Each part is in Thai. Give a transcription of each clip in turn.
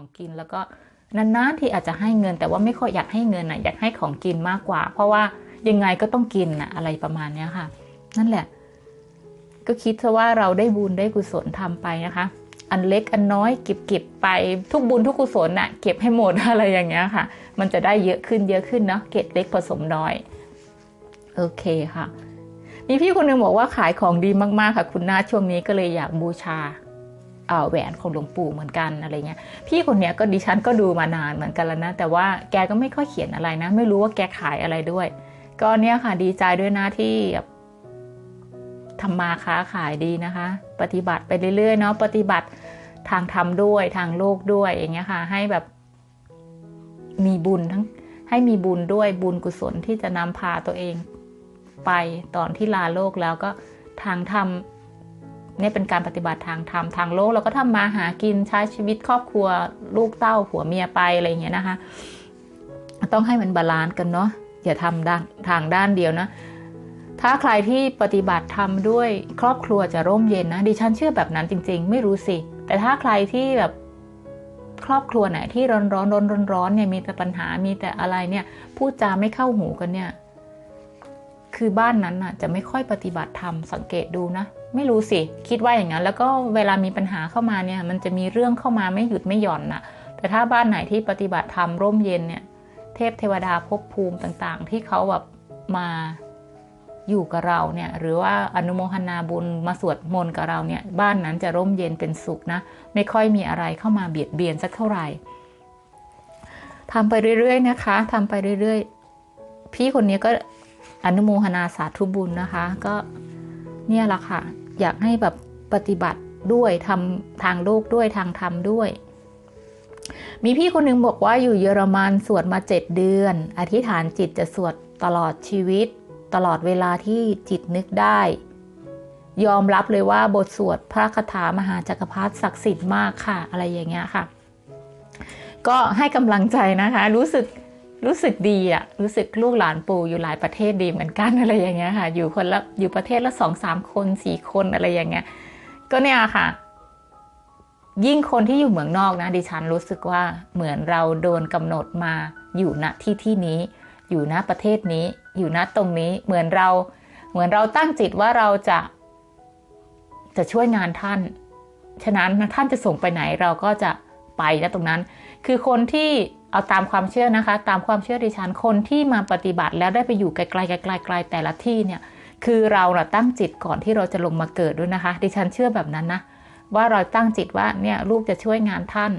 ของกินแล้วก็นานๆที่อาจจะให้เงิน แต่ว่าไม่ค่อยอยากให้เงินนะอยากให้ของกินมากกว่า เพราะว่ายังไงก็ต้องกินนะอะไรประมาณเนี้ยค่ะ นั่นแหละ ก็คิดซะว่าเราได้บุญได้กุศลทำไปนะคะ อันเล็กอันน้อยเก็บเก็บไปทุกบุญทุกกุศลน่ะเก็บให้หมดอะไรอย่างเงี้ยค่ะ มันจะได้เยอะขึ้นเยอะขึ้นเนาะเก็บเล็กผสมน้อยโอเคค่ะมีพี่คนหนึงบอกว่าขายของดีมากๆค่ะ คุณนาช่วงนี้ก็เลยอยากบูชา แหวนของหลวงปู่เหมือนกันอะไรเงี้ยพี่คนเนี้ยก็ดิฉันก็ดูมานานเหมือนกันแล้วนะ แต่ว่าแกก็ไม่ค่อยเขียนอะไรนะ ไม่รู้ว่าแกขายอะไรด้วย ก็เนี่ยค่ะดีใจด้วยนะที่ทำมาค้าขายดีนะคะ ปฏิบัติไปเรื่อยๆเนาะปฏิบัติทางธรรมด้วยทางโลกด้วยอย่างเงี้ยค่ะ ให้แบบมีบุญทั้งให้มีบุญด้วยบุญกุศลที่จะนำพาตัวเองไปตอนที่ลาโลกแล้วก็ทางธรรม นี่เป็นการปฏิบัติทางธรรมทางโลกเราก็ทำมาหากินใช้ชีวิตครอบครัวลูกเต้าผัวเมียไปอะไรอย่างเงี้ยนะคะ ต้องให้มันบาลานซ์กันเนาะอย่าทำด้านทางด้านเดียวนะ ถ้าใครที่ปฏิบัติทำด้วยครอบครัวจะร่มเย็นนะดิฉันเชื่อแบบนั้นจริง ๆ ไม่รู้สิ แต่ถ้าใครที่แบบครอบครัวไหนที่ร้อนร้อนร้อนร้อนเนี่ยมีแต่ปัญหามีแต่อะไรเนี่ยพูดจาไม่เข้าหูกันเนี่ย คือบ้านนั้นน่ะจะไม่ค่อยปฏิบัติธรรมสังเกตดูนะ ไม่รู้สิ คิดว่าอย่างนั้น แล้วก็เวลามีปัญหาเข้ามาเนี่ยมันจะมีเรื่องเข้ามาไม่หยุดไม่หย่อนนะแต่ถ้าบ้านไหนที่ปฏิบัติธรรมร่มเย็นเนี่ย เทพเทวดาภพภูมิต่างๆ ที่เขาแบบมาอยู่กับเราเนี่ยหรือว่าอนุโมทนาบุญมาสวดมนต์กับเราเนี่ยบ้านนั้นจะร่มเย็นเป็นสุขนะ ไม่ค่อยมีอะไรเข้ามาเบียดเบียนสักเท่าไหร่ทำไปเรื่อยๆนะคะทำไปเรื่อยๆ พี่คนนี้ก็ อนุโมทนาสาธุบุญนะคะ ก็เนี่ยแหละค่ะ อยากให้แบบปฏิบัติด้วยทำทางโลกด้วยทางธรรมด้วย มีพี่คนหนึ่งบอกว่าอยู่เยอรมันสวดมาเจ็ดเดือน อธิษฐานจิตจะสวดตลอดชีวิต ตลอดเวลาที่จิตนึกได้ ยอมรับเลยว่าบทสวดพระคาถามหาจักรพรรดิศักดิ์สิทธิ์มากค่ะ อะไรอย่างเงี้ยค่ะ ก็ให้กำลังใจนะคะ รู้สึก รู้สึกดีอะรู้สึกลูกหลานปู่อยู่หลายประเทศดีเหมือนกันอะไรอย่างเงี้ยค่ะ อยู่คนละอยู่ประเทศละสองสามคนสี่คนอะไรอย่างเงี้ย ก็เนี่ยค่ะ ยิ่งคนที่อยู่เมืองนอกนะดิฉันรู้สึกว่าเหมือนเราโดนกำหนดมาอยู่ณที่ที่นี้ อยู่ณประเทศนี้ อยู่ณตรงนี้เหมือนเรา เหมือนเราตั้งจิตว่าเราจะ จะช่วยงานท่าน ฉะนั้นท่านจะส่งไปไหนเราก็จะไปณตรงนั้น คือคนที่ เอาตามความเชื่อนะคะ ตามความเชื่อดิฉันคนที่มาปฏิบัติแล้วได้ไปอยู่ไกลๆไกลๆไกลแต่ละที่เนี่ยคือเราน่ะตั้งจิตก่อนที่เราจะลงมาเกิดด้วยนะคะ ดิฉันเชื่อแบบนั้นนะว่าเราตั้งจิตว่าเนี่ยลูกจะช่วยงานท่าน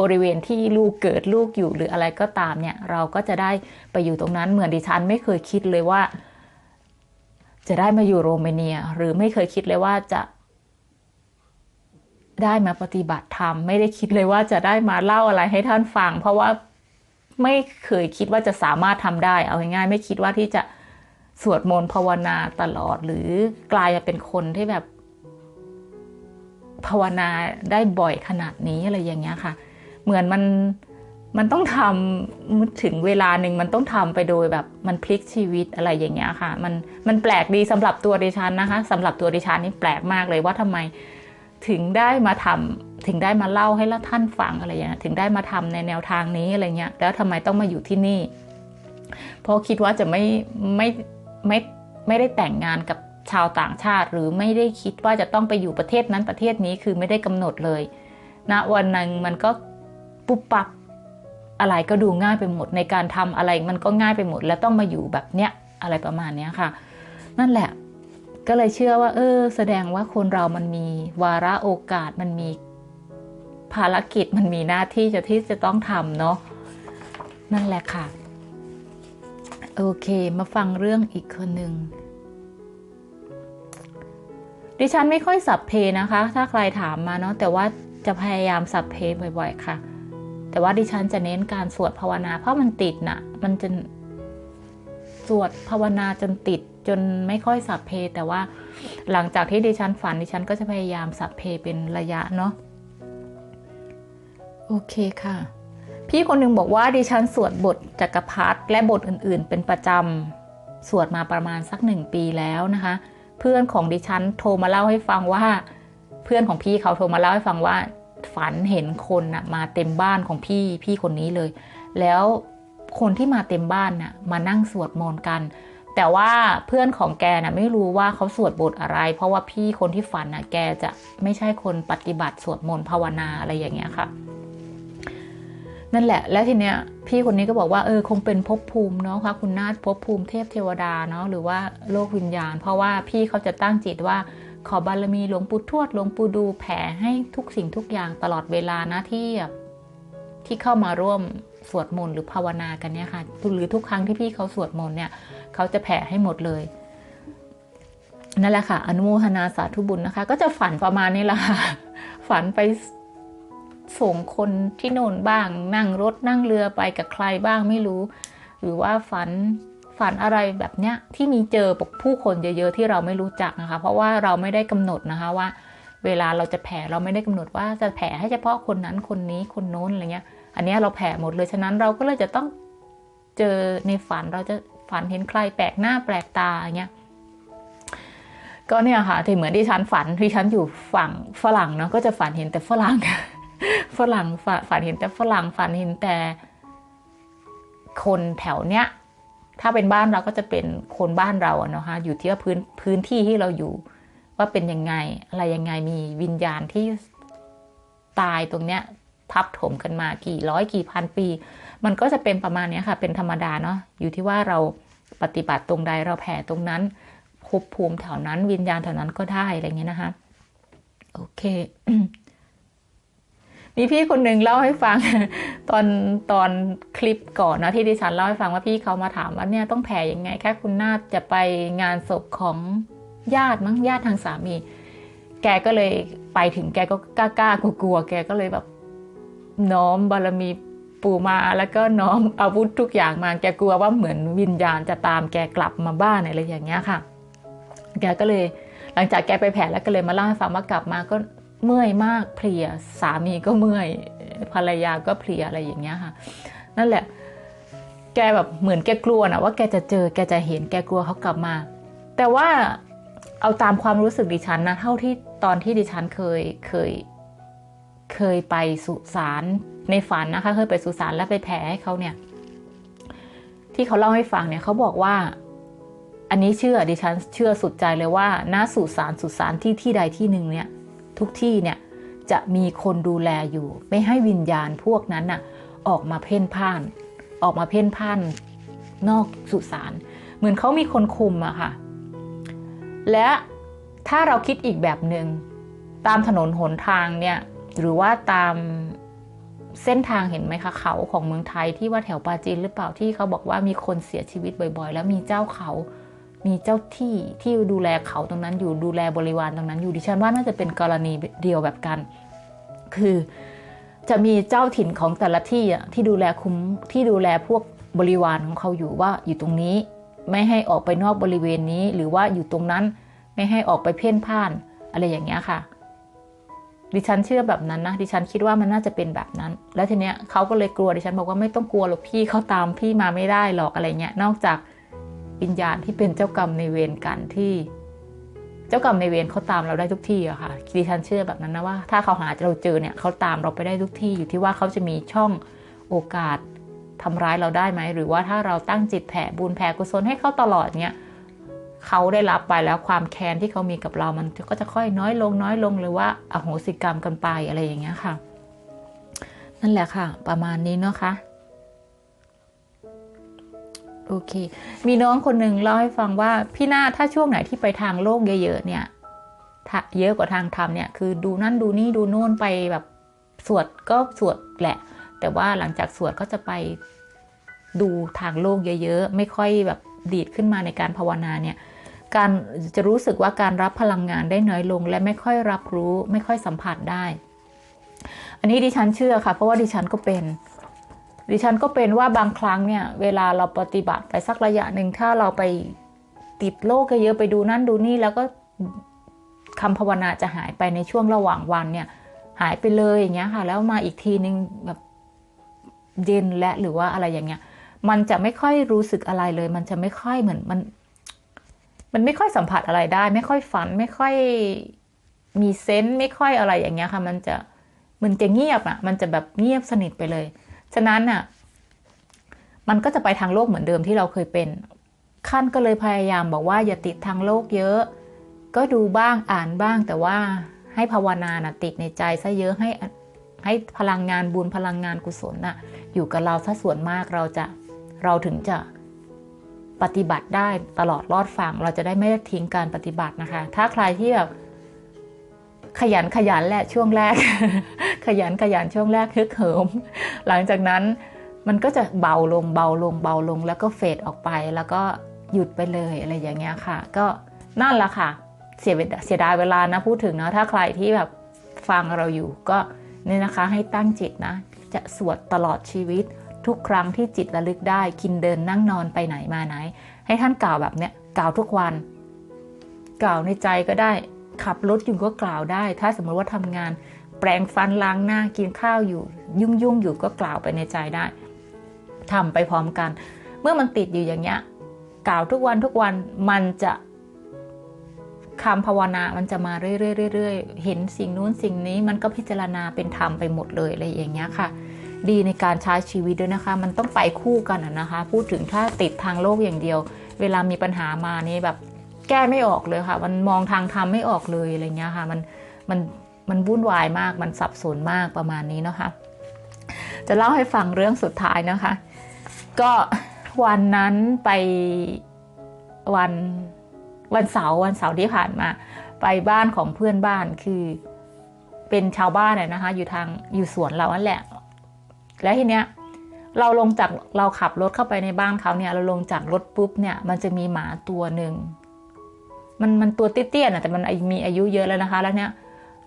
บริเวณที่ลูกเกิดลูกอยู่หรืออะไรก็ตามเนี่ย เราก็จะได้ไปอยู่ตรงนั้นเหมือนดิฉันไม่เคยคิดเลยว่า จะได้มาอยู่โรมาเนีย หรือไม่เคยคิดเลยว่าจะ ได้มาปฏิบัติธรรมไม่ได้คิดเลยว่าจะได้มาเล่าอะไรให้ท่านฟัง เพราะว่าไม่เคยคิดว่าจะสามารถทำได้ เอาง่ายๆไม่คิดว่าที่จะสวดมนต์ภาวนาตลอด หรือกลายมาเป็นคนที่แบบ ภาวนาได้บ่อยขนาดนี้อะไรอย่างเงี้ยค่ะ เหมือนมันมันต้องทำถึงเวลาหนึ่งมันต้องทำไปโดยแบบมันพลิกชีวิตอะไรอย่างเงี้ยค่ะ มันมันแปลกดีสำหรับตัวดิฉันนะคะสำหรับตัวดิฉันนี่แปลกมากเลยว่าทำไม ถึงได้มาทำถึงได้มาเล่าให้ละท่านฟังอะไรอย่างเงี้ยถึงได้มาทำในแนวทางนี้อะไรเงี้ยแล้วทำไมต้องมาอยู่ที่นี่ เพราะคิดว่าจะไม่ไม่ไม่ไม่ได้แต่งงานกับชาวต่างชาติ หรือไม่ได้คิดว่าจะต้องไปอยู่ประเทศนั้นประเทศนี้คือไม่ได้กำหนดเลยณนะวันนึงมันก็ปุ๊บปับอะไรก็ดูง่ายไปหมดในการทำอะไรมันก็ง่ายไปหมด แล้วต้องมาอยู่แบบเนี้ยอะไรประมาณเนี้ยค่ะ นั่นแหละ ก็เลยเชื่อว่า เออ แสดงว่าคนเรามันมีวาระโอกาสมันมีภารกิจมันมีหน้าที่จะที่จะต้องทำเนาะนั่นแหละค่ะ โอเค มาฟังเรื่องอีกคนหนึ่งดิฉันไม่ค่อยสับเพนะคะ ถ้าใครถามมาเนาะแต่ว่าจะพยายามสับเพบ่อย ๆ ค่ะ แต่ว่าดิฉันจะเน้นการสวดภาวนาเพราะมันติดนะมันจะ สวดภาวนาจนติดจนไม่ค่อยสับเพ แต่ว่าหลังจากที่ดิฉันฝันดิฉันก็จะพยายามสับเพเป็นระยะเนาะโอเคค่ะ พี่คนหนึ่งบอกว่าดิฉันสวดบทจักรพรรดิและบทอื่นๆ เป็นประจำสวดมาประมาณสักหนึ่งปีแล้วนะคะ เพื่อนของดิฉันโทรมาเล่าให้ฟังว่า เพื่อนของพี่เขาโทรมาเล่าให้ฟังว่าฝันเห็นคนนะมาเต็มบ้านของพี่พี่คนนี้เลย แล้ว คนที่มาเต็มบ้านน่ะมานั่งสวดมนต์กัน แต่ว่าเพื่อนของแกน่ะไม่รู้ว่าเขาสวดบทอะไร เพราะว่าพี่คนที่ฝันน่ะแกจะไม่ใช่คนปฏิบัติสวดมนต์ภาวนาอะไรอย่างเงี้ยค่ะ นั่นแหละ แล้วทีเนี้ยพี่คนนี้ก็บอกว่าเออคงเป็นภพภูมิเนาะค่ะคุณนาฏภพภูมิเทพเทวดาเนาะหรือว่าโลกวิญญาณ เพราะว่าพี่เขาจะตั้งจิตว่าขอบารมีหลวงปู่ทวดหลวงปู่ดูแผ่ให้ทุกสิ่งทุกอย่างตลอดเวลานะที่ที่เข้ามาร่วม สวดมนต์หรือภาวนากันเนี่ยค่ะหรือทุกครั้งที่พี่เขาสวดมนต์เนี่ยเขาจะแผ่ให้หมดเลยนั่นแหละค่ะ อนุโมทนาสาธุบุญนะคะ ก็จะฝันประมาณนี้แหละค่ะ ฝันไปส่งคนที่โน่นบ้าง นั่งรถนั่งเรือไปกับใครบ้างไม่รู้ หรือว่าฝันฝันอะไรแบบเนี้ยที่มีเจอผู้คนเยอะๆที่เราไม่รู้จักนะคะ เพราะว่าเราไม่ได้กำหนดนะคะว่า เวลาเราจะแผ่เราไม่ได้กำหนดว่าจะแผ่ให้เฉพาะคนนั้นคนนี้คนโน้นอะไรเงี้ย อันนี้เราแผ่หมดเลยฉะนั้นเราก็เลยจะต้องเจอในฝันเราจะฝันเห็นใครแปลกหน้าแปลกตาอย่างเงี้ยก็เนี่ยค่ะที่เหมือนที่ฉันฝันที่ฉันอยู่ฝั่งฝรั่งเนาะก็จะฝันเห็นแต่ฝรั่งฝรั่งฝันฝันเห็นแต่ฝรั่งฝันเห็นแต่คนแถวเนี้ยถ้าเป็นบ้านเราก็จะเป็นคนบ้านเราเนาะคะอยู่ที่ว่าพื้นพื้นที่ที่เราอยู่ ว่าเป็นยังไงอะไรยังไงมีวิญญาณที่ตายตรงเนี้ย ทับถมกันมากี่ร้อยกี่พันปี มันก็จะเป็นประมาณนี้ค่ะ เป็นธรรมดาเนาะอยู่ที่ว่าเราปฏิบัติตรงใดเราแผ่ตรงนั้นภพภูมิแถวนั้นวิญญาณแถวนั้นก็ได้อะไรเงี้ยนะคะโอเค มีพี่คนหนึ่งเล่าให้ฟัง ตอนตอนคลิปก่อนนะที่ดิฉันเล่าให้ฟังว่าพี่เขามาถามว่าเนี่ยต้องแผ่ยังไง แค่คุณนาฏจะไปงานศพของญาติมั้งญาติทางสามี แกก็เลยไปถึงแกก็กล้ากล้ากลัวแกก็เลยแบบ น้อมบารมีปู่มาแล้วก็น้อมอาวุธทุกอย่างมา แกกลัวว่าเหมือนวิญญาณจะตามแกกลับมาบ้านอะไรอย่างเงี้ยค่ะ แกก็เลยหลังจากแกไปแผ่แล้วก็เลยมาเล่าให้ฟังว่ากลับมาก็เมื่อยมากเพลียสามีก็เมื่อยภรรยาก็เพลียอะไรอย่างเงี้ยค่ะ นั่นแหละ แกแบบเหมือนแกกลัวนะว่าแกจะเจอแกจะเห็นแกกลัวเขากลับมา แต่ว่าเอาตามความรู้สึกดิฉันนะ เท่าที่ตอนที่ดิฉันเคยเคย เคยไปสุสานในฝันนะคะ เคยไปสุสานแล้วไปแผ่ให้เขาเนี่ย ที่เขาเล่าให้ฟังเนี่ยเขาบอกว่า อันนี้เชื่อดิฉันเชื่อสุดใจเลยว่าณสุสานสุสานที่ที่ใดที่หนึ่งเนี่ย ทุกที่เนี่ยจะมีคนดูแลอยู่ ไม่ให้วิญญาณพวกนั้นน่ะ ออกมาเพ่นพ่าน ออกมาเพ่นพ่านนอกสุสานเหมือนเขามีคนคุมอะค่ะ และถ้าเราคิดอีกแบบหนึ่งตามถนนหนทางเนี่ย หรือว่าตามเส้นทางเห็นไหมคะเขาของเมืองไทยที่ว่าแถวปาจีนหรือเปล่าที่เขาบอกว่ามีคนเสียชีวิตบ่อยๆ แล้วมีเจ้าเขา มีเจ้าที่ที่ดูแลเขาตรงนั้นอยู่ดูแลบริวารตรงนั้นอยู่ดิฉันว่าน่าจะเป็นกรณีเดียวแบบกัน คือจะมีเจ้าถิ่นของแต่ละที่อะที่ดูแลคุ้มที่ดูแลพวกบริวารของเขาอยู่ว่าอยู่ตรงนี้ไม่ให้ออกไปนอกบริเวณนี้หรือว่าอยู่ตรงนั้นไม่ให้ออกไปเพ่นพ่าน อะไรอย่างเงี้ยค่ะ ดิฉันเชื่อแบบนั้นนะดิฉันคิดว่ามันน่าจะเป็นแบบนั้น แล้วทีเนี้ยเขาก็เลยกลัวดิฉันบอกว่าไม่ต้องกลัวหรอกพี่เขาตามพี่มาไม่ได้หรอกอะไรเงี้ยนอกจากวิญญาณที่เป็นเจ้ากรรมในเวรกันที่ เจ้ากรรมในเวรเขาตามเราได้ทุกที่อะค่ะดิฉันเชื่อแบบนั้นนะว่า ถ้าเขาหาเราเจอเนี่ยเขาตามเราไปได้ทุกที่อยู่ที่ว่าเขาจะมีช่องโอกาสทำร้ายเราได้ไหมหรือว่าถ้าเราตั้งจิตแผ่บุญแผ่กุศลให้เขาตลอดเนี่ย เขาได้รับไปแล้วความแค้นที่เขามีกับเรามันก็จะค่อยน้อยลงน้อยลงหรือว่าอโหสิกรรมกันไปอะไรอย่างเงี้ยค่ะ นั่นแหละค่ะ ประมาณนี้เนาะคะโอเค มีน้องคนหนึ่งเล่าให้ฟังว่าพี่นาถ้าช่วงไหนที่ไปทางโลกเยอะๆเนี่ยเยอะกว่าทางธรรมเนี่ยคือดูนั่นดูนี่ดูโน่นไปแบบสวดก็สวดแหละ แต่ว่าหลังจากสวดก็จะไปดูทางโลกเยอะๆ ไม่ค่อยแบบดีดขึ้นมาในการภาวนาเนี่ย การจะรู้สึกว่าการรับพลังงานได้น้อยลง และไม่ค่อยรับรู้ไม่ค่อยสัมผัสได้ อันนี้ดิฉันเชื่อค่ะ เพราะว่าดิฉันก็เป็น ดิฉันก็เป็นว่าบางครั้งเนี่ยเวลาเราปฏิบัติไปสักระยะหนึ่งถ้าเราไปติดโลกเยอะไปดูนั่นดูนี่แล้วก็คำภาวนาจะหายไปในช่วงระหว่างวันเนี่ย หายไปเลยอย่างเงี้ยค่ะ แล้วมาอีกทีนึงแบบเย็นและหรือว่าอะไรอย่างเงี้ย มันจะไม่ค่อยรู้สึกอะไรเลย มันจะไม่ค่อยเหมือนมัน มันไม่ค่อยสัมผัสอะไรได้ ไม่ค่อยฝัน ไม่ค่อยมีเซนส์ไม่ค่อยอะไรอย่างเงี้ยค่ะ มันจะมันจะเงียบอะมันจะแบบเงียบสนิทไปเลย ฉะนั้นอะมันก็จะไปทางโลกเหมือนเดิมที่เราเคยเป็นขั้นก็เลยพยายามบอกว่าอย่าติดทางโลกเยอะ ก็ดูบ้างอ่านบ้าง แต่ว่าให้ภาวนานะติดในใจซะเยอะให้ให้พลังงานบุญพลังงานกุศลน่ะอยู่กับเราซะส่วนมากเราจะเราถึงจะ ปฏิบัติได้ตลอดรอดฝั่งเราจะได้ไม่ทิ้งการปฏิบัตินะคะ ถ้าใครที่แบบขยันขยันแหละช่วงแรก ขยันขยันช่วงแรกฮึกเหิม หลังจากนั้นมันก็จะเบาลงเบาลงเบาลง แล้วก็เฟดออกไปแล้วก็หยุดไปเลยอะไรอย่างเงี้ยค่ะ ก็นั่นแหละค่ะ เสียเสียดายเวลานะพูดถึงนะถ้าใครที่แบบฟังเราอยู่ก็เนี่ยนะคะให้ตั้งจิตนะ จะสวดตลอดชีวิต ทุกครั้งที่จิตระลึกได้กินเดินนั่งนอนไปไหนมาไหน ให้ท่านกล่าวแบบเนี้ยกล่าวทุกวัน กล่าวในใจก็ได้ขับรถอยู่ก็กล่าวได้ ถ้าสมมติว่าทำงาน แปรงฟันล้างหน้ากินข้าวอยู่ ยุ่งยุ่งอยู่ก็กล่าวไปในใจได้ทำไปพร้อมกัน เมื่อมันติดอยู่อย่างเงี้ยกล่าวทุกวันทุกวันมันจะคำภาวนา มันจะมาเรื่อยๆเห็นสิ่งนู้นสิ่งนี้ มันก็พิจารณาเป็นธรรมไปหมดเลยอะไรอย่างเงี้ยค่ะ ดีในการใช้ชีวิตด้วยนะคะ มันต้องไปคู่กันนะคะ พูดถึงถ้าติดทางโลกอย่างเดียว เวลามีปัญหามานี่แบบแก้ไม่ออกเลยค่ะ มันมองทางธรรมไม่ออกเลยอะไรเงี้ยค่ะ มันมันมันวุ่นวายมาก มันสับสนมากประมาณนี้นะคะ จะเล่าให้ฟังเรื่องสุดท้ายนะคะ ก็วันนั้นไปวันวันเสาร์วันเสาร์ที่ผ่านมา ไปบ้านของเพื่อนบ้านคือเป็นชาวบ้านนะคะ อยู่ทางอยู่สวนเรานั่นแหละ แล้วทีเนี้ยเราลงจากเราขับรถเข้าไปในบ้านเขาเนี่ยเราลงจากรถปุ๊บเนี่ยมันจะมีหมาตัวหนึ่งมันมันตัวเตี้ยๆนะแต่มันมีอายุเยอะแล้วนะคะ แล้วเนี้ย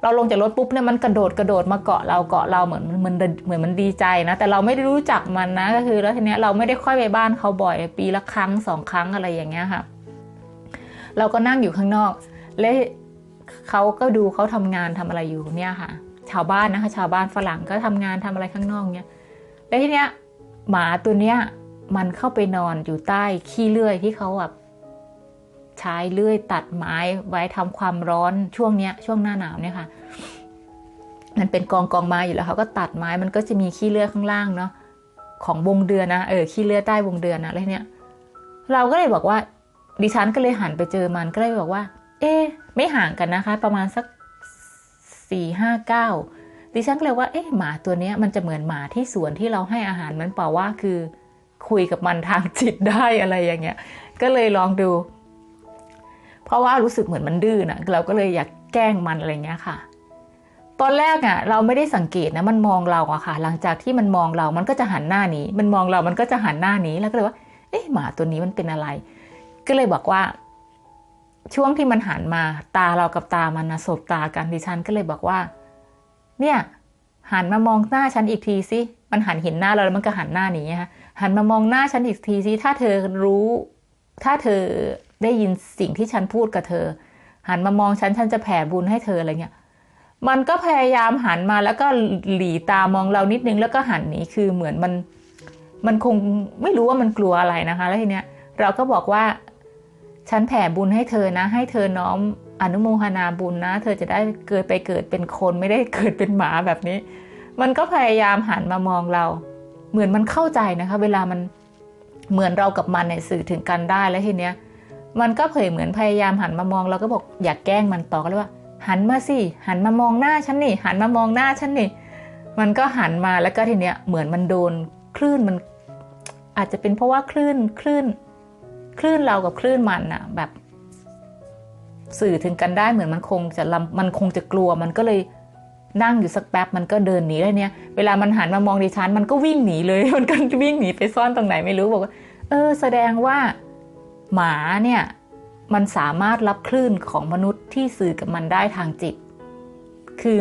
เราลงจากรถปุ๊บเนี่ยมันกระโดดกระโดดมาเกาะเราเกาะเราเหมือนเหมือนเหมือนมันดีใจนะแต่เราไม่ได้รู้จักมันนะก็คือ แล้วทีเนี้ยเราไม่ได้ค่อยไปบ้านเขาบ่อยปีละครั้งสองครั้งอะไรอย่างเงี้ยค่ะ เราก็นั่งอยู่ข้างนอก และเขาก็ดูเขาทำงานทำอะไรอยู่เนี่ยค่ะ ชาวบ้านนะคะ ชาวบ้านฝรั่งก็ทำงานทำอะไรข้างนอกเนี่ยแล้วทีเนี้ยหมาตัวเนี้ยมันเข้าไปนอนอยู่ใต้ขี้เลื่อยที่เขาแบบใช้เลื่อยตัดไม้ไว้ทำความร้อนช่วงเนี้ย ช่วงหน้าหนาวเนี่ยค่ะ มันเป็นกองกองไม้อยู่แล้วเขาก็ตัดไม้มันก็จะมีขี้เลื่อยข้างล่างเนาะของวงเดือนนะเออขี้เลื่อยใต้วงเดือนนะอะไรเนี้ยเราก็เลยบอกว่าดิฉันก็เลยหันไปเจอมันก็เลยบอกว่า เอ๊ไม่ห่างกันนะคะ ประมาณสัก สี่ห้าเก้าดิฉันเลยว่าเอ๊ะหมาตัวนี้มันจะเหมือนหมาที่สวนที่เราให้อาหารมันเปล่าว่าคือคุยกับมันทางจิตได้อะไรอย่างเงี้ย ก็เลยลองดู เพราะว่ารู้สึกเหมือนมันดื้อนะเราก็เลยอยากแกล้งมันอะไรเงี้ยค่ะ ตอนแรกอะ เราไม่ได้สังเกตนะมันมองเราอะค่ะ หลังจากที่มันมองเรา มันก็จะหันหน้านี้ มันมองเรา มันก็จะหันหน้านี้ แล้วก็เลยว่า เอ๊ะหมาตัวนี้มันเป็นอะไร ก็เลยบอกว่า ช่วงที่มันหันมาตาเรากับตามันนะสบตากันดิฉันก็เลยบอกว่า เนี่ย หันมามองหน้าฉันอีกทีสิมันหันเห็นหน้าเราแล้วมันก็หันหน้าหนีฮะหันมามองหน้าฉันอีกทีสิถ้าเธอรู้ ถ้าเธอได้ยินสิ่งที่ฉันพูดกับเธอ หันมามองฉันฉันจะแผ่บุญให้เธออะไรเงี้ยมันก็พยายามหันมาแล้วก็หลีตามองเรานิดนึงแล้วก็หันหนีคือเหมือนมัน มันคงไม่รู้ว่ามันกลัวอะไรนะคะ แล้วทีเนี้ยเราก็บอกว่า ฉันแผ่บุญให้เธอนะ ให้เธอน้อมอนุโมทนาบุญนะ เธอจะได้เกิดไปเกิดเป็นคนไม่ได้เกิดเป็นหมาแบบนี้ มันก็พยายามหันมามองเรา เหมือนมันเข้าใจนะคะ เวลามันเหมือนเรากับมันเนี่ยสื่อถึงกันได้แล้วทีเนี้ยมันก็เผยเหมือนพยายามหันมามองเราก็บอกอยากแกล้งมันต่อก็เลยว่า หันมาสิหันมามองหน้าฉันนี่ หันมามองหน้าฉันนี่ มันก็หันมาแล้วก็ทีเนี้ยเหมือนมันโดนคลื่นมัน อาจจะเป็นเพราะว่าคลื่นคลื่น คลื่นเรากับคลื่นมันอะแบบ สื่อถึงกันได้เหมือนมันคงจะลำมันคงจะกลัวมันก็เลยนั่งอยู่สักแป๊บมันก็เดินหนีแล้เนี่ย เวลามันหันมามองดิฉัน มันก็วิ่งหนีเลย มันก็วิ่งหนีไปซ่อนตรงไหนไม่รู้บอกว่า เออ แสดงว่าหมาเนี่ยมันสามารถรับคลื่นของมนุษย์ที่สื่อกับมันได้ทางจิต คือ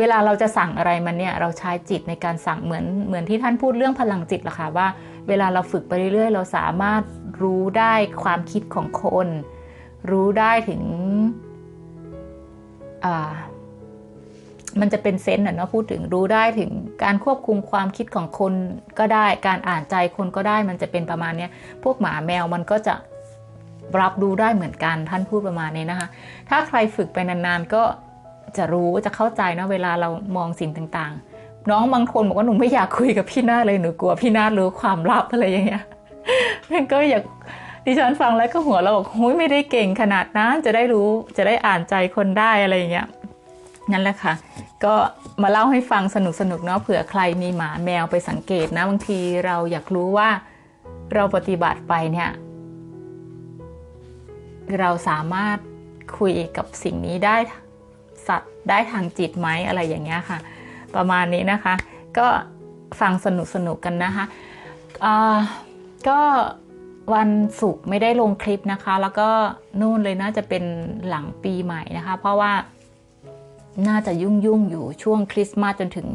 เวลาเราจะสั่งอะไรมันเนี่ยเราใช้จิตในการสั่งเหมือนเหมือนที่ท่านพูดเรื่องพลังจิตละค่ะว่า เวลาเราฝึกไปเรื่อยๆ เราสามารถรู้ได้ความคิดของคน รู้ได้ถึงมันจะเป็นเซนส์เนาะพูดถึงรู้ได้ถึงการควบคุมความคิดของคนก็ได้การอ่านใจคนก็ได้มันจะเป็นประมาณนี้พวกหมาแมวมันก็จะรับรู้ได้เหมือนกันท่านพูดประมาณนี้นะคะ ถ้าใครฝึกไปนานๆก็ จะรู้จะเข้าใจนะเวลาเรามองสิ่งต่างๆ น้องบางคนบอกว่าหนูไม่อยากคุยกับพี่นาเลยหนูกลัวพี่นารู้ความลับอะไรอย่างเงี้ยมันก็อยากดิฉันฟังแล้วก็หัวเราบอกโอ้ยไม่ได้เก่งขนาดนั้นจะได้รู้จะได้อ่านใจคนได้อะไรอย่างเงี้ยนั่นแหละค่ะ ก็มาเล่าให้ฟังสนุกสนุกๆเนาะเผื่อใครมีหมาแมวไปสังเกตนะบางทีเราอยากรู้ว่าเราปฏิบัติไปเนี่ย เราสามารถคุยกับสิ่งนี้ได้ ได้ทางจิตไหมอะไรอย่างเงี้ยค่ะ ประมาณนี้นะคะ ก็ฟังสนุกสนุกกันนะคะก็วันศุกร์ไม่ได้ลงคลิปนะคะ แล้วก็นู่นเลยน่าจะเป็นหลังปีใหม่นะคะ เพราะว่าน่าจะยุ่งยุ่งอยู่ช่วงคริสต์มาสจนถึง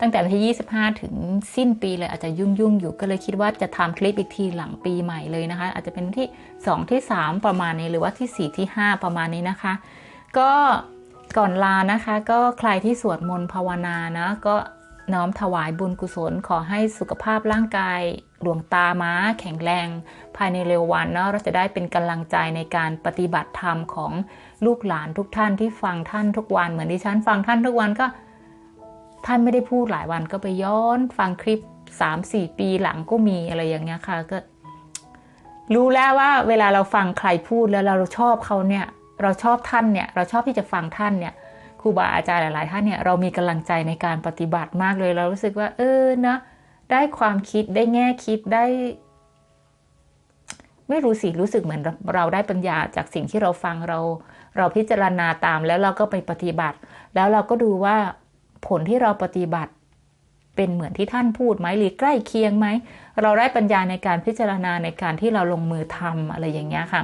ตั้งแต่วันที่ 25 ถึงสิ้นปีเลยอาจจะยุ่งยุ่งอยู่ก็เลยคิดว่าจะทำคลิปอีกทีหลังปีใหม่เลยนะคะ อาจจะเป็นที่ 2 ที่ 3 ประมาณนี้หรือว่าที่ 4 ที่ 5 ประมาณนี้นะคะ ก็ ก่อนลานะคะ ก็ใครที่สวดมนต์ภาวนานะก็น้อมถวายบุญกุศลขอให้สุขภาพร่างกายดวงตาม้า แข็งแรง ภายในเร็ววันเนาะเราจะได้เป็นกำลังใจในการปฏิบัติธรรมของลูกหลานทุกท่านที่ฟังท่านทุกวันเหมือนดิฉันฟังท่านทุกวันก็ ท่านไม่ได้พูดหลายวันก็ไปย้อนฟังคลิป 3-4 ปีหลังก็มีอะไรอย่างเงี้ยค่ะก็ รู้แล้วว่าเวลาเราฟังใครพูดแล้วเราชอบเขาเนี่ย เราชอบท่านเนี่ยเราชอบที่จะฟังท่านเนี่ยครูบาอาจารย์หลาย ๆ ท่านเนี่ยเรามีกำลังใจในการปฏิบัติมากเลยเรารู้สึกว่า เออนะได้ความคิดได้แง่คิดได้ ไม่รู้สิรู้สึกเหมือนเราเราได้ปัญญาจากสิ่งที่เราฟังเรา เราพิจารณาตามแล้วเราก็ไปปฏิบัติ แล้วเราก็ดูว่าผลที่เราปฏิบัติเป็นเหมือนที่ท่านพูดไหมหรือใกล้เคียงไหม เราได้ปัญญาในการพิจารณาในการที่เราลงมือทำอะไรอย่างเงี้ยค่ะ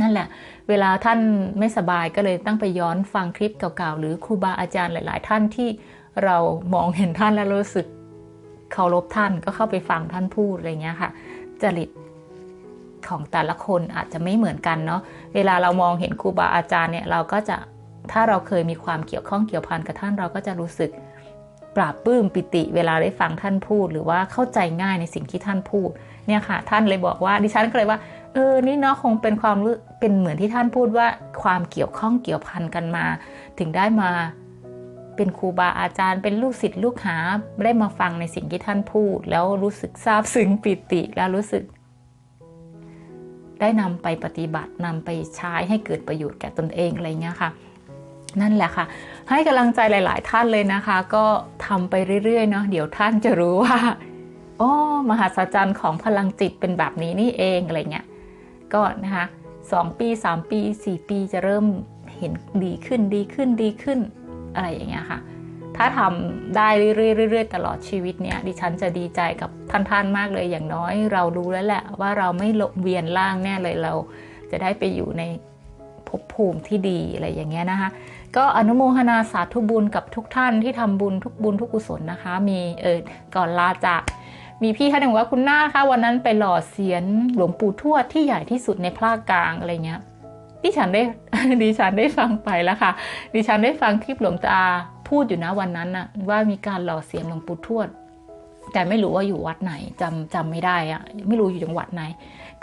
นั่นแหละ เวลาท่านไม่สบายก็เลยตั้งไปย้อนฟังคลิปเก่าๆ หรือครูบาอาจารย์หลาย ๆ ท่านที่เรามองเห็นท่านแล้วรู้สึกเคารพท่านก็เข้าไปฟังท่านพูดอะไรเงี้ยค่ะ จริตของแต่ละคนอาจจะไม่เหมือนกันเนาะเวลาเรามองเห็นครูบาอาจารย์เนี่ยเราก็จะถ้าเราเคยมีความเกี่ยวข้องเกี่ยวพันกับท่านเราก็จะรู้สึกปราบปลื้มปิติ เวลาได้ฟังท่านพูด หรือว่าเข้าใจง่ายในสิ่งที่ท่านพูดเนี่ยค่ะ ท่านเลยบอกว่าดิฉันก็เลยว่า เออนี่เนาะคงเป็นความเป็นเหมือนที่ท่านพูดว่าความเกี่ยวข้องเกี่ยวพันกันมา ถึงได้มาเป็นครูบาอาจารย์ เป็นลูกศิษย์ลูกหาได้มาฟังในสิ่งที่ท่านพูด แล้วรู้สึกซาบซึ้งปิติแล้วรู้สึก ได้นำไปปฏิบัตินำไปใช้ให้เกิดประโยชน์แก่ตนเองอะไรเงี้ยค่ะ นั่นแหละค่ะ ให้กำลังใจหลาย ๆ ท่านเลยนะคะ ก็ทำไปเรื่อย ๆ เนาะเดี๋ยวท่านจะรู้ว่าอ๋อมหัศจรรย์ของพลังจิตเป็นแบบนี้นี่เองอะไรเงี้ย ก็นะคะสองปีสามปีสี่ปีจะเริ่มเห็นดีขึ้นดีขึ้นดีขึ้นอะไรอย่างเงี้ยค่ะ ถ้าทำได้เรื่อยๆตลอดชีวิตเนี้ยดิฉันจะดีใจกับท่านๆมากเลยอย่างน้อย เรารู้แล้วแหละว่าเราไม่ลเวียนล่างแน่เลยเราจะได้ไปอยู่ในภพภูมิที่ดีอะไรอย่างเงี้ยนะคะ ก็อนุโมทนาสาธุบุญกับทุกท่านที่ทำบุญทุกบุญทุกกุศลนะคะ มีเออก่อนลาจาก มีพี่ท่านหนึ่งบอกว่าคุณหน้าคะวันนั้นไปหล่อเสียนหลวงปู่ทวดที่ใหญ่ที่สุดในภาคกลางอะไรเงี้ยดิฉันได้ดิฉันได้ฟังไปแล้วค่ะ ดิฉันได้ฟังคลิปหลวงตาพูดอยู่นะวันนั้นน่ะว่ามีการหล่อเสียนหลวงปู่ทวด แต่ไม่รู้ว่าอยู่วัดไหนจำจำไม่ได้อะไม่รู้อยู่จังหวัดไหน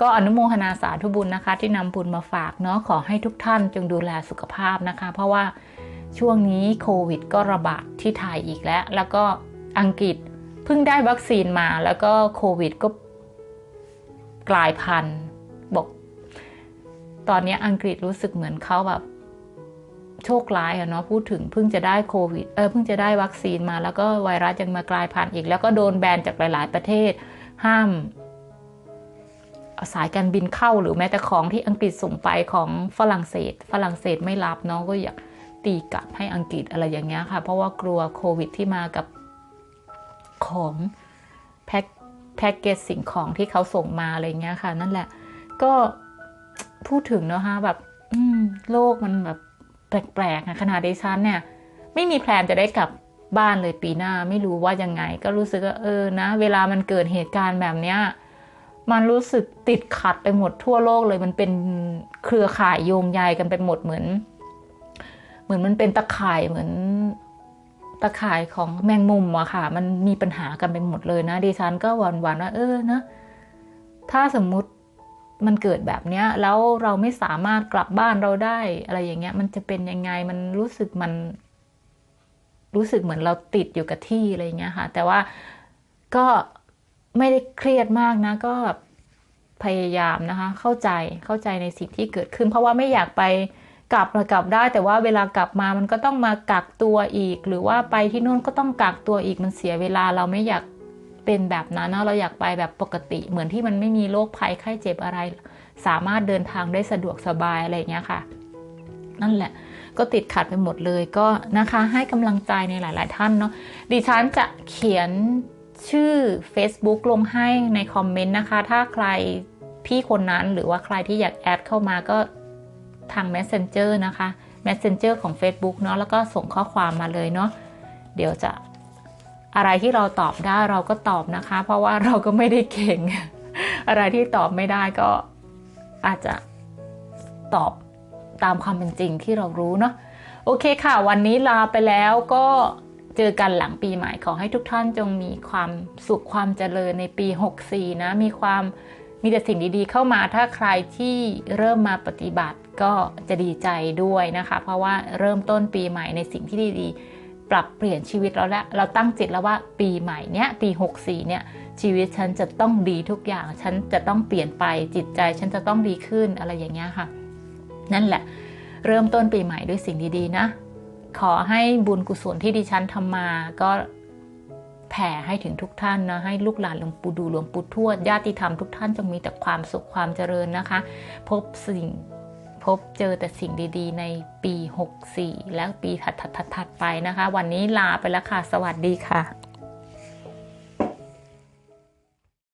ก็อนุโมทนาสาธุบุญนะคะ ที่นำบุญมาฝากเนาะขอให้ทุกท่านจงดูแลสุขภาพนะคะ เพราะว่าช่วงนี้โควิดก็ระบาดที่ไทยอีกแล้ว แล้วก็อังกฤษ พิ่งได้วัคซีนมาแล้วก็โควิดก็กลายพันธุ์บอก ตอนนี้อังกฤษรู้สึกเหมือนเขาแบบโชคร้ายอะเนาะพูดถึงเพิ่งจะได้โควิดเออเพิ่งจะได้วัคซีนมา แล้วก็ไวรัสยังมากลายพันธุ์อีก แล้วก็โดนแบนจากหลาย ๆ ประเทศ ห้ามสายการบินเข้าหรือแม้แต่ของที่อังกฤษส่งไปของฝรั่งเศส ฝรั่งเศสไม่รับเนาะก็อยากตีกลับให้อังกฤษอะไรอย่างเงี้ยค่ะ เพราะว่ากลัวโควิดที่มากับ ของแพ็คแพ็กเกจสิ่งของที่เขาส่งมาอะไรเงี้ยค่ะ นั่นแหละ ก็พูดถึงเนาะฮะแบบ อืม โลกมันแบบแปลกๆนะขนาดดิฉันเนี่ย ไม่มีแพลนจะได้กลับบ้านเลยปีหน้าไม่รู้ว่ายังไง ก็รู้สึกว่าเออนะ เวลามันเกิดเหตุการณ์แบบเนี้ยมันรู้สึกติดขัดไปหมดทั่วโลกเลยมันเป็นเครือข่ายโยงใยกันไปหมดเหมือน เหมือนมันเป็นตะข่ายเหมือน ตะข่ายของแมงมุมอะค่ะ มันมีปัญหากันไปหมดเลยนะดิฉันก็หวั่นว่าเออนะ ถ้าสมมุติมันเกิดแบบเนี้ยแล้วเราไม่สามารถกลับบ้านเราได้ อะไรอย่างเงี้ย มันจะเป็นยังไงมันรู้สึกมัน รู้สึกเหมือนเราติดอยู่กับที่อะไรเงี้ยค่ะ แต่ว่าก็ไม่ได้เครียดมากนะ ก็พยายามนะคะ เข้าใจเข้าใจในสิ่งที่เกิดขึ้น เพราะว่าไม่อยากไป กลับกลับได้แต่ว่าเวลากลับมามันก็ต้องมากักตัวอีก หรือว่าไปที่นู่นก็ต้องกักตัวอีกมันเสียเวลาเราไม่อยากเป็นแบบนั้นนะเราอยากไปแบบปกติ เหมือนที่มันไม่มีโรคภัยไข้เจ็บอะไร สามารถเดินทางได้สะดวกสบายอะไรอย่างเงี้ยค่ะ นั่นแหละก็ติดขัดไปหมดเลยก็นะคะให้กำลังใจในหลาย ๆ ท่านเนาะดิฉันจะเขียนชื่อ Facebook ลงให้ในคอมเมนต์นะคะ ถ้าใครพี่คนนั้นหรือว่าใครที่อยากแอดเข้ามาก็ ทาง Messenger นะคะ Messenger ของ Facebook เนาะแล้วก็ส่งข้อความมาเลยเนาะเดี๋ยวจะอะไรที่เราตอบได้เราก็ตอบนะคะ เพราะว่าเราก็ไม่ได้เก่ง อะไรที่ตอบไม่ได้ก็อาจจะตอบตามความเป็นจริงที่เรารู้เนาะโอเคค่ะ วันนี้ลาไปแล้วก็เจอกันหลังปีใหม่ขอให้ทุกท่านจงมีความสุขความเจริญในปี 64 นะ มีความ มีแต่สิ่งดีๆเข้ามาถ้าใครที่เริ่มมาปฏิบัติก็จะดีใจด้วยนะคะ เพราะว่าเริ่มต้นปีใหม่ในสิ่งที่ดีๆ ปรับเปลี่ยนชีวิตเราแล้วเราตั้งจิตแล้วว่าปีใหม่เนี้ยปี 64เนี่ยชีวิตฉันจะต้องดีทุกอย่าง ฉันจะต้องเปลี่ยนไปจิตใจฉันจะต้องดีขึ้นอะไรอย่างเงี้ยค่ะ นั่นแหละ เริ่มต้นปีใหม่ด้วยสิ่งดีๆนะ ขอให้บุญกุศลที่ดิฉันทำมาก็ แผ่ให้ถึงทุกท่านนะ ให้ลูกหลานหลวงปู่ดูหลวงปู่ทวดญาติธรรมทุกท่านจงมีแต่ความสุขความเจริญนะคะ พบสิ่งพบเจอแต่สิ่งดีๆ ในปี 64 และปีถัดๆๆไปนะคะ วันนี้ลาไปแล้วค่ะ สวัสดีค่ะ